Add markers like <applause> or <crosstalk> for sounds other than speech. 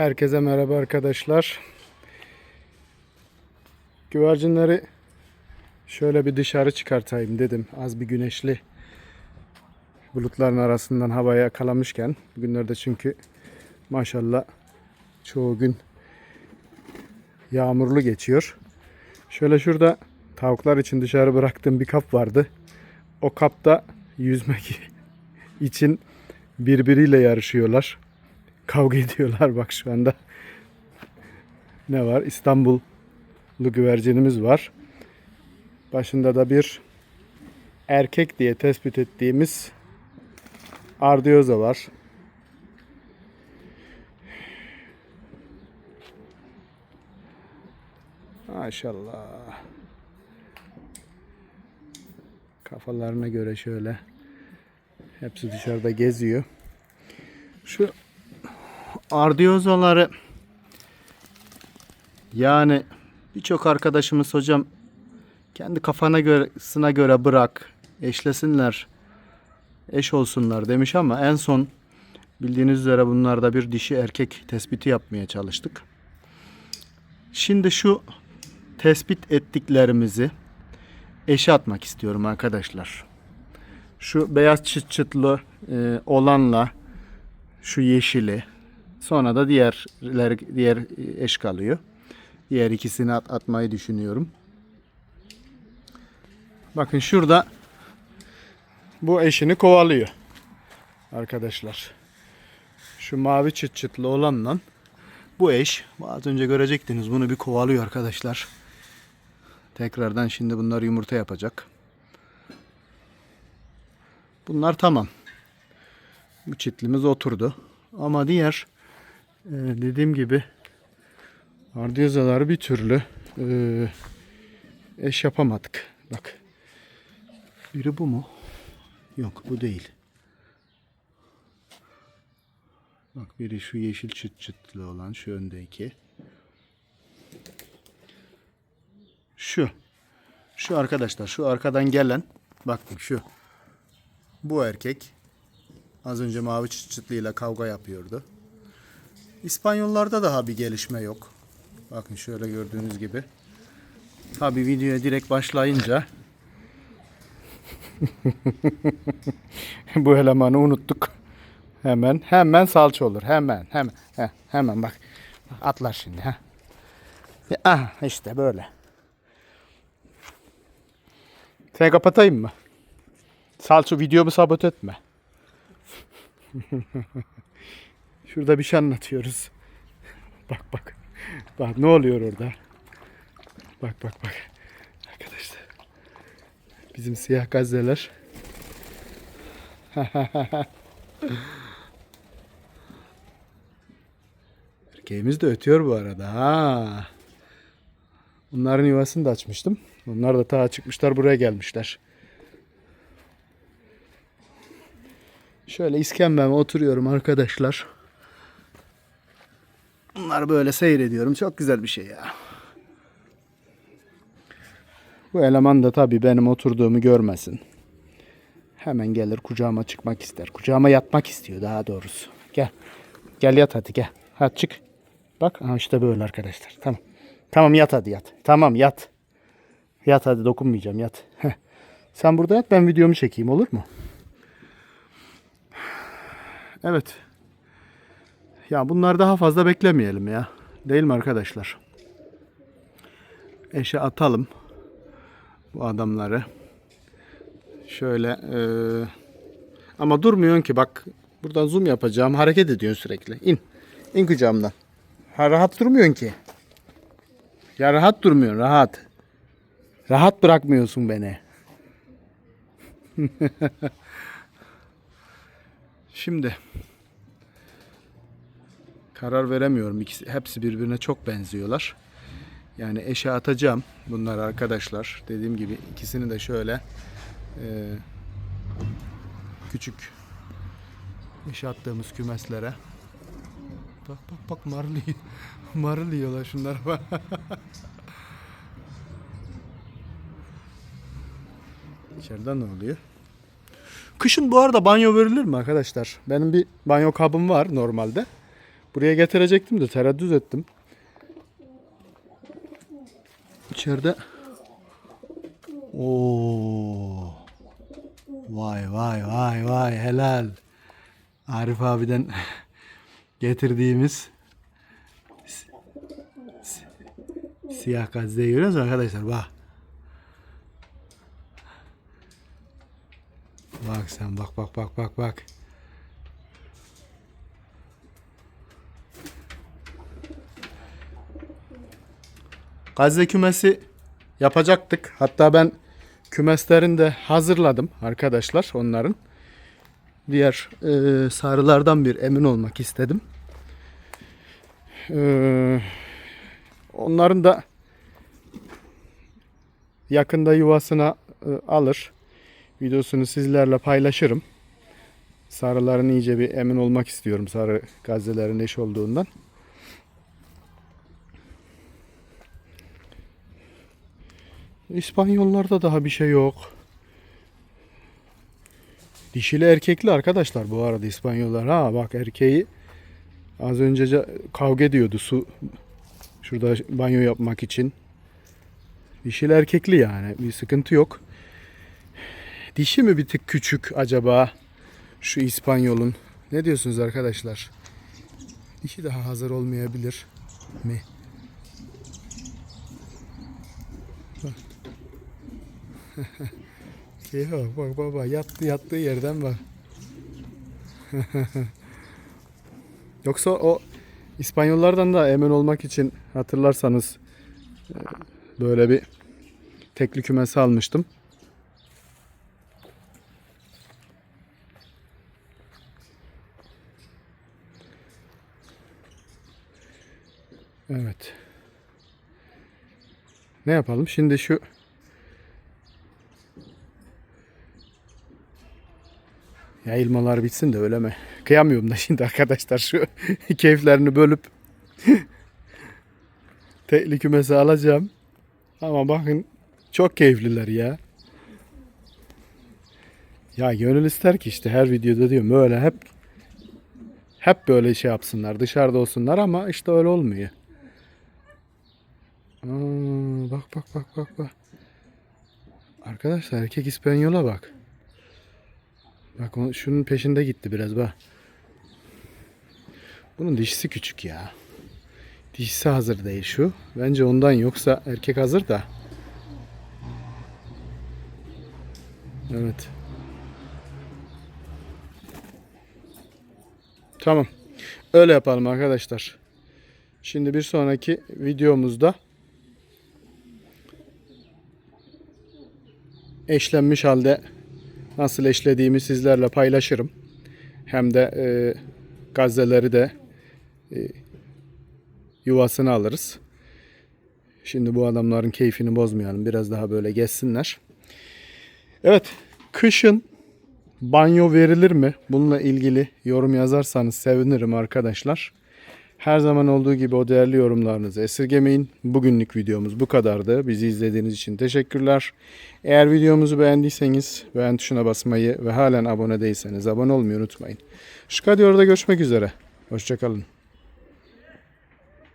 Herkese merhaba arkadaşlar. Güvercinleri şöyle bir dışarı çıkartayım dedim. Az bir güneşli bulutların arasından havaya yakalamışken. Bugünlerde çünkü maşallah çoğu gün yağmurlu geçiyor. Şöyle şurada tavuklar için dışarı bıraktığım bir kap vardı. O kapta yüzmek <laughs> için birbiriyle yarışıyorlar. Kavga ediyorlar bak şu anda. Ne var? İstanbullu güvercinimiz var. Başında da bir erkek diye tespit ettiğimiz ardiyoza var. Maşallah. Kafalarına göre şöyle hepsi dışarıda geziyor. Şu ardiyozaları yani birçok arkadaşımız hocam kendi kafana göre, sına göre bırak eşlesinler eş olsunlar demiş ama en son bildiğiniz üzere bunlarda bir dişi erkek tespiti yapmaya çalıştık. Şimdi şu tespit ettiklerimizi eşe atmak istiyorum arkadaşlar. Şu beyaz çıt çıtlı e, olanla şu yeşili sonra da diğerler diğer eş kalıyor. Diğer ikisini at, atmayı düşünüyorum. Bakın şurada bu eşini kovalıyor. Arkadaşlar. Şu mavi çıt çıtlı olanla bu eş az önce görecektiniz bunu bir kovalıyor arkadaşlar. Tekrardan şimdi bunlar yumurta yapacak. Bunlar tamam. Bu çitlimiz oturdu. Ama diğer e, dediğim gibi ardiyozaları bir türlü e, eş yapamadık. Bak. Biri bu mu? Yok bu değil. Bak biri şu yeşil çıt çıtlı olan şu öndeki. Şu. Şu arkadaşlar şu arkadan gelen bakın şu. Bu erkek az önce mavi çıt çıtlıyla kavga yapıyordu. İspanyollarda daha bir gelişme yok. Bakın şöyle gördüğünüz gibi. Tabi videoya direkt başlayınca <laughs> bu elemanı unuttuk. Hemen hemen salça olur. Hemen hemen heh, hemen bak. Atlar şimdi ha. Ah işte böyle. Sen kapatayım mı? Salça videomu sabot etme. <laughs> Şurada bir şey anlatıyoruz. <laughs> Bak bak. Bak ne oluyor orada? Bak bak bak. Arkadaşlar. Bizim siyah gazeler. <laughs> Erkeğimiz de ötüyor bu arada. Ha. Bunların yuvasını da açmıştım. Onlar da ta çıkmışlar buraya gelmişler. Şöyle iskembeme oturuyorum arkadaşlar. Bunları böyle seyrediyorum. Çok güzel bir şey ya. Bu eleman da tabii benim oturduğumu görmesin. Hemen gelir kucağıma çıkmak ister. Kucağıma yatmak istiyor daha doğrusu. Gel. Gel yat hadi gel. Hadi çık. Bak aha işte böyle arkadaşlar. Tamam. Tamam yat hadi yat. Tamam yat. Yat hadi dokunmayacağım yat. Sen burada yat ben videomu çekeyim olur mu? Evet. Ya bunlar daha fazla beklemeyelim ya. Değil mi arkadaşlar? Eşe atalım bu adamları. Şöyle eee, ama durmuyorsun ki bak buradan zoom yapacağım hareket ediyorsun sürekli. İn. İn kucağımdan. Ha, rahat durmuyorsun ki. Ya rahat durmuyorsun rahat. Rahat bırakmıyorsun beni. <laughs> Şimdi karar veremiyorum. İkisi, hepsi birbirine çok benziyorlar. Yani eşe atacağım bunlar arkadaşlar. Dediğim gibi ikisini de şöyle e, küçük eşe attığımız kümeslere. Bak bak bak yiyor. <laughs> marul yiyorlar şunlar <laughs> bak. İçeriden ne oluyor? Kışın bu arada banyo verilir mi arkadaşlar? Benim bir banyo kabım var normalde. Buraya getirecektim de tereddüt ettim. İçeride Oo. Vay vay vay vay helal. Arif abiden <laughs> getirdiğimiz si- si- siyah gazeteyi görüyor musunuz arkadaşlar? Bak. Bak sen bak bak bak bak bak. Gazze kümesi yapacaktık. Hatta ben kümeslerini de hazırladım arkadaşlar onların. Diğer e, sarılardan bir emin olmak istedim. E, onların da yakında yuvasına e, alır. Videosunu sizlerle paylaşırım. Sarıların iyice bir emin olmak istiyorum sarı gazelerin eş olduğundan. İspanyollarda daha bir şey yok. Dişili erkekli arkadaşlar bu arada İspanyollar. Ha bak erkeği az önce kavga ediyordu su şurada banyo yapmak için. Dişili erkekli yani bir sıkıntı yok. Dişi mi bir tık küçük acaba şu İspanyol'un? Ne diyorsunuz arkadaşlar? Dişi daha hazır olmayabilir mi? Keyfe <laughs> bak bak baba yattı yattığı yerden bak. <laughs> Yoksa o İspanyollardan da emin olmak için hatırlarsanız e, böyle bir tekli kümesi almıştım. Evet. Ne yapalım? Şimdi şu Yayılmalar bitsin de öyle mi? Kıyamıyorum da şimdi arkadaşlar şu <laughs> keyiflerini bölüp <laughs> tekli kümesi alacağım. Ama bakın çok keyifliler ya. Ya gönül ister ki işte her videoda diyorum öyle hep hep böyle şey yapsınlar dışarıda olsunlar ama işte öyle olmuyor. Aa, bak bak bak bak bak. Arkadaşlar erkek İspanyola bak. Bak o, şunun peşinde gitti biraz bak. Bunun dişisi küçük ya. Dişisi hazır değil şu. Bence ondan yoksa erkek hazır da. Evet. Tamam. Öyle yapalım arkadaşlar. Şimdi bir sonraki videomuzda eşlenmiş halde nasıl eşlediğimi sizlerle paylaşırım. Hem de e, gazeleri de e, yuvasını alırız. Şimdi bu adamların keyfini bozmayalım. Biraz daha böyle gezsinler. Evet. Kışın banyo verilir mi? Bununla ilgili yorum yazarsanız sevinirim arkadaşlar. Her zaman olduğu gibi o değerli yorumlarınızı esirgemeyin. Bugünlük videomuz bu kadardı. Bizi izlediğiniz için teşekkürler. Eğer videomuzu beğendiyseniz beğen tuşuna basmayı ve halen abone değilseniz abone olmayı unutmayın. Şıka görüşmek üzere. Hoşçakalın.